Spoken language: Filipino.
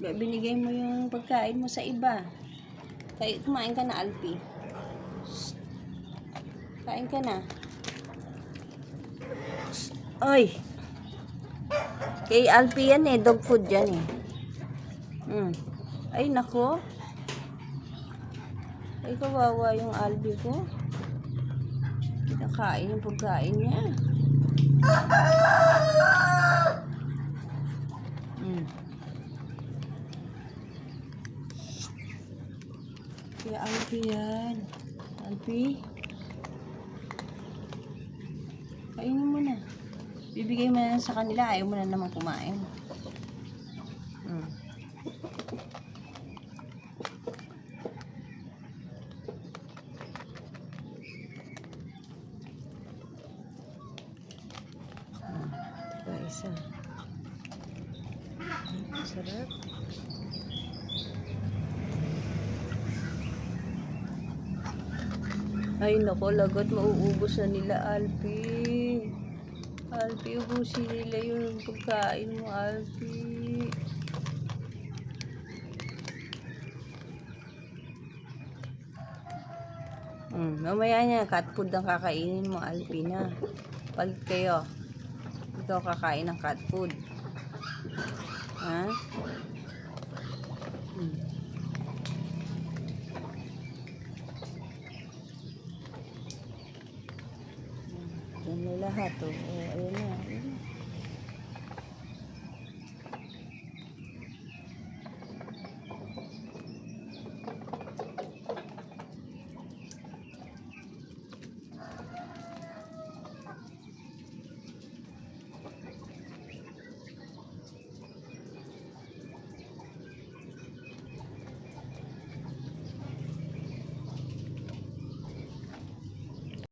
Binigay mo yung pagkain mo sa iba. Kaya kumain ka na, Alpi. Kain ka na. Oy! Kay Alpi yan eh. Dog food yan eh. Hmm. Ay, nako. Ay, kawawa yung Albi ko. Kinakain yung pagkain niya. Hmm. Kaya Alpi yan. Alpi. Kainin mo na. Bibigay mo na sa kanila. Ayaw mo na naman kumain. Hmm. Ito isa. Hmm, Sarap. Ay nako, lagot mauubos na nila, Alpi. Alpi, ubusin nila yung pagkain mo, Alpi. Hmm, mamaya niya, cat food ang kakainin mo, Alpi na. Palit kayo. Ikaw kakain ng cat food. Ha? nila lahat. Oh. oh o, na.